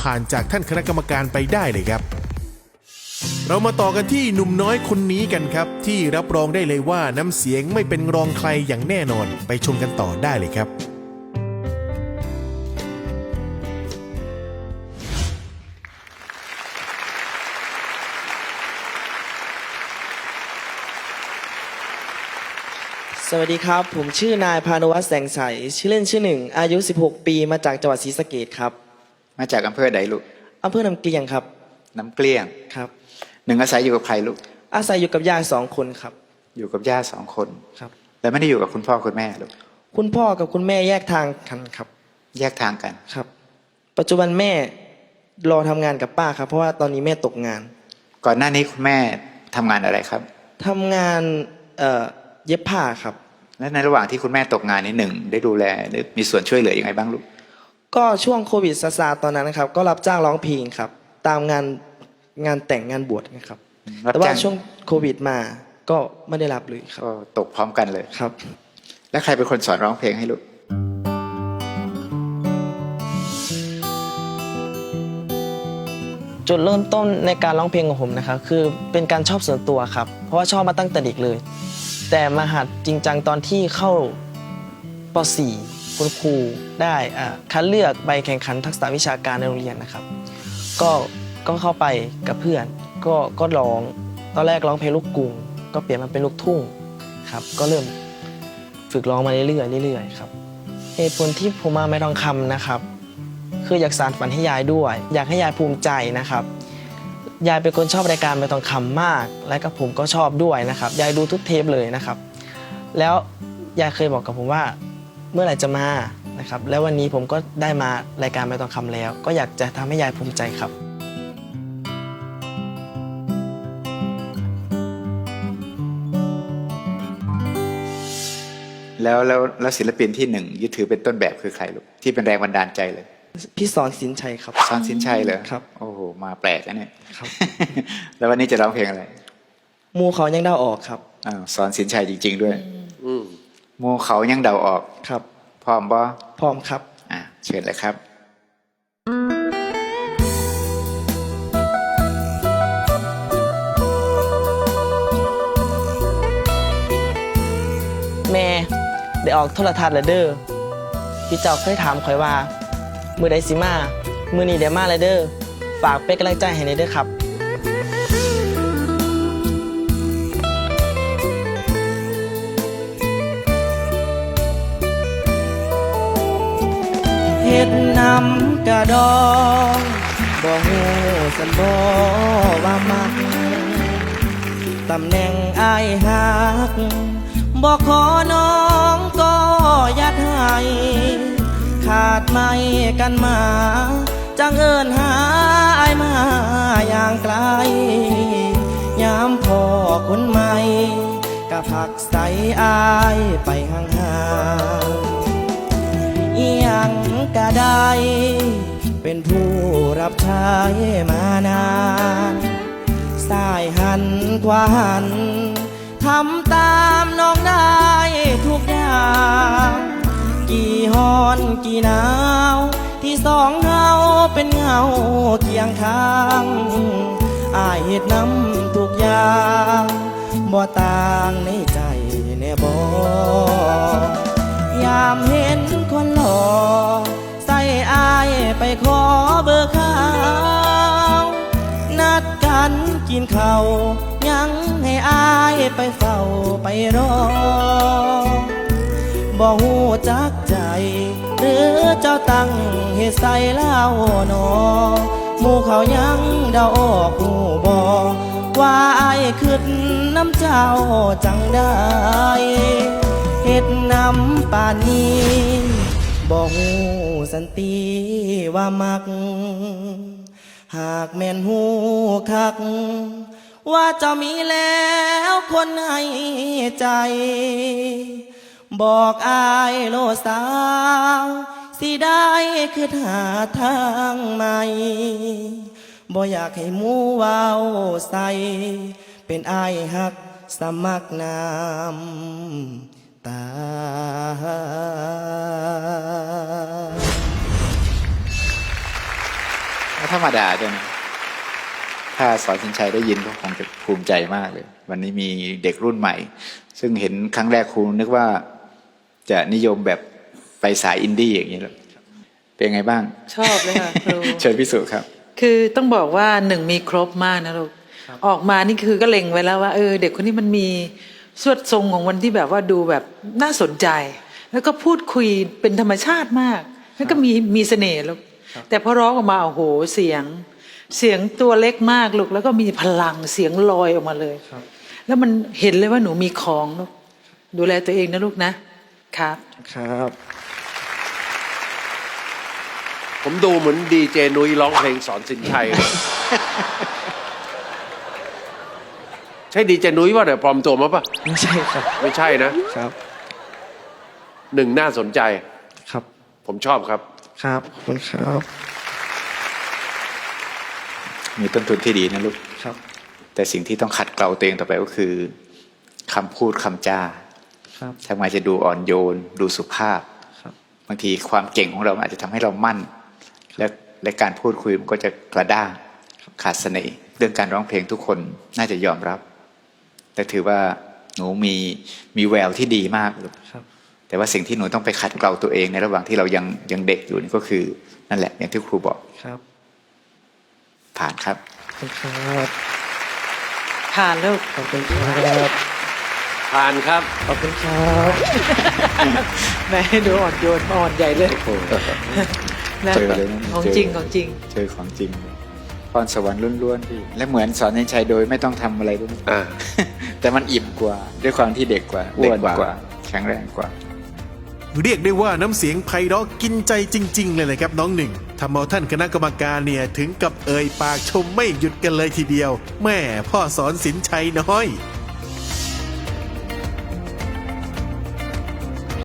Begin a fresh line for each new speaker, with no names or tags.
ผ่านจากท่านคณะกรรมการไปได้เลยครับ เรามาต่อกันที่หนุ่มน้อยคนนี้กันครับ ที่รับรองได้เลยว่าน้ำเสียงไม่เป็นรองใครอย่างแน่นอนไปชมกันต่อได้เลยครับ
สวัสดีครับ ผมชื่อนายพานุวัฒน์แสงใส ชื่อเล่นชื่อหนึ่ง อายุ 16 ปี มาจากจังหวัดศรีสะเกดครับ
มาจากอำเภอใดลูก
อำเภอลำเกลียงครับ
น้ำเกลี้ยง
ครับ
หนึ่งอาศัยอยู่กับใครลูก
อาศัยอยู่กับยายสองคนครับ
อยู่กับย่าสองคน
ครับ
แล้วไม่ได้อยู่กับคุณพ่อคุณแม่ลูก
คุณพ่อกับคุณแม่แยกทางกันครับ
แยกทางกัน
ครับ ปัจจุบันแม่รอทำงานกับป้าครับ เพราะว่าตอนนี้แม่ตกงาน
ก่อนหน้านี้คุณแม่ทำงานอะไรครับ
ทำงานเอ่อเย็บผ้าครับ
และในระหว่างที่คุณแม่ตกงานนี้หนึ่งได้ดูแลหรือมีส่วนช่วยเหลือยังไงบ้างลูก
ก็ช่วงโควิดซาซาตอนนั้นนะครับ ก็รับจ้างร้องเพลงครับ ตามงานงานแต่งงานบวชนะครับ
รับ
แต่ว่า
จ้าง
ช่วงโควิดมาก็ไม่ได้รับเลยครับ
ก็ตกพร้อมกันเลย
ครับ
แล้วใครเป็นคนสอนร้องเพลงให้ลูก
จุดเริ่มต้นในการร้องเพลงของผมนะครับ คือเป็นการชอบส่วนตัวครับ เพราะว่าชอบมาตั้งแต่เด็กเลย แต่มาหัดจริงจังตอนที่เข้าป .4 คุณครูได้คัดเลือกไปแข่งขันทักษะวิชาการในโรงเรียนนะครับ ก็ก็เข้าไปกับเพื่อน ก็ก็ร้องตอนแรกร้องเพลงลูกกรุง ก็เปลี่ยนมาเป็นลูกทุ่งครับ ก็เริ่มฝึกร้องมาเรื่อยๆเรื่อยๆครับเหตุผลที่ผมมาไม่ทองคำนะครับ คืออยากสานฝันให้ยายด้วย อยากให้ยายภูมิใจนะครับยายเป็นคนชอบรายการไม่ต้องคำมาก และก็ผมก็ชอบด้วยนะครับยายดูทุกเทปเลยนะครับ แล้วยายเคยบอกกับผมว่า เมื่อไหร่จะมานะครับแล้ววันนี้ผมก็ได้มารายการไม่ต้องคำแล้ว ก็อยากจะทำให้ยายภูมิใจครับ
แล้วแล้วแล้วศิลปินที่หนึ่งยึดถือเป็นต้นแบบคือใครลูกที่เป็นแรงบันดาลใจเลย
พี่สอนสินชัยครับ
สอนสินชัยเลย
ครับ
โอ้โหมาแปลกนะเนี่ย
ครับ
แล้ววันนี้จะร้องเพลงอะไร
หมูเขายังเดาออกครับ
อ้าวสอนสินชัยจริง ๆ ด้วยหมู เขายังเดาออก
ครับ
พร้อมบ่
พร้อมครับ
อะ เชิญเลยครับ
แม่ได้ออกโทรทัศน์แล้วเด้อพี่เจ้าเคยถามข่อยว่า มือใดสิมา มือนี้เดี๋ยวมาเลยเด้อฝากเป็นกำลังใจให้ในอยเด้อครับ เฮ็ดน้ำกระดองบ่ฮู้สันบ่ว่ามักตำแหน่งอายหักบอกขอน้องก็ยัดให้ขาดไม่กันมา จังเอิญหาอายมาอย่างไกล ยามพอคนใหม่กะผักใสอายไปห่างๆ ยังก็ได้ เป็นผู้รับใช้มานานสายหันขวาหันทำตามน้องได้ทุกอย่าง กี่ฮอนกี่หนาว ที่สองเฮาเป็นเงาเคียงข้างอายเหตุน้ำทุกอย่างบ่ต่างในใจแน่บ่ ยามเห็นคนหล่อ ใส่อายไปขอเบอร์ข้านัดกันกินข้าวยังให้อายไปเฝ้าไปรอบ่หูจักใจ หรือเจ้าตั้งเหตุใส่เล่าหนอหมู่เขายังเดาออกหูบอว่าอายขึ้นน้ำเจ้าจังได้ เฮ็ดน้ำป่านี้บ่หูสันติว่ามัก หากแม่นหูคัก ว่าจะมีแล้วคนให้ใจ บอกอายโลสาวสิได้คือหาทางใหม่บ่อยากให้หมูวาวใส่เป็นอายหักสมัครน้ำ ตา
คไม่ธรรมดาด้วยนะถ้าสอนสินชัยได้ยินก็คงจะภูมิใจมากเลย วันนี้มีเด็กรุ่นใหม่ ซึ่งเห็นครั้งแรกครูนึกว่าจะนิยมแบบไปสายอินดี้อย่างนี้แหละเป็นไงบ้าง
ชอบเลยค่ะครู
เชิญพิสูจน์ครับ
คือต้องบอกว่าหนึ่งมีครบมากนะลูก ออกมานี่คือก็เล็งไว้แล้วว่าเออ เด็กคนนี้มันมี สวดทรงของวันที่แบบว่าดูแบบน่าสนใจ แล้วก็พูดคุยเป็นธรรมชาติมาก แล้วก็มีมีเสน่ห์ลูกแต่พอร้องออกมาโอ้โหเสียง เสียงตัวเล็กมากลูกแล้วก็มีพลังเสียงลอยออกมาเลยแล้วมันเห็นเลยว่าหนูมีของลูกดูแลตัวเองนะลูกนะครับ
ครับ
ผมดูเหมือนดีเจนุ้ยร้องเพลงสอนสินชัยเลย ใช่ดีเจนุ้ยป่ะเนี่ยปลอมตัวมาป่ะ
ไม่ใช่ครับ
ไม่ใช่นะ
ครับ
หนึ่งน่าสนใจ
ครับ
ผมชอบครับ
ครับขอบคุณครับ
มีต้นทุนที่ดีนะลูก
ครับ
แต่สิ่งที่ต้องขัดเกลาตัวเองต่อไปก็คือคำพูดคำจา
ครับ
ทำไมจะดูอ่อนโยน ดูสุภาพ
ครับ
บางทีความเก่งของเราอาจจะทำให้เรามั่น และและการพูดคุยมันก็จะกระด้างขาดเสน่ห์เรื่องการร้องเพลงทุกคนน่าจะยอมรับ แต่ถือว่าหนูมีมีแววที่ดีมากลูก
ครับ
แต่ว่าสิ่งที่หนูต้องไปขัดเกลาตัวเองในระหว่างที่เรายังยังเด็กอยู่นี่ก็คือ นั่นแหละอย่างที่ครูบอก
ครับ
ผ่านครับ
ขอบคุณครับ
ผ่านลูก
ขอบคุณครับ
ผ่านครับ
ขอบคุณครับ
แม่ดูอ่อนโยนอ่อนใหญ่เลย
โอ้โห
นะ
เจอเลยนะ
ของ
เจอ
จริงของจริง
เจอของจริงเลยพรสวรรค์ล้วนๆพี่และเหมือนสอนให้ชัยโดยไม่ต้องทำอะไรด้วย
อ่า
แต่มันอิ่มกว่า ด้วยความที่เด็กกว่าอ้วนกว่า แข็งแรงกว่า
เรียกได้ว่าน้ำเสียงไพเราะกินใจจริง ๆ เลยนะครับน้องหนึ่งทำเอาท่านคณะกรรมการเนี่ยถึงกับเอ่ยปากชมไม่หยุดกันเลยทีเดียว แม่พ่อสอนสินชัยน้อย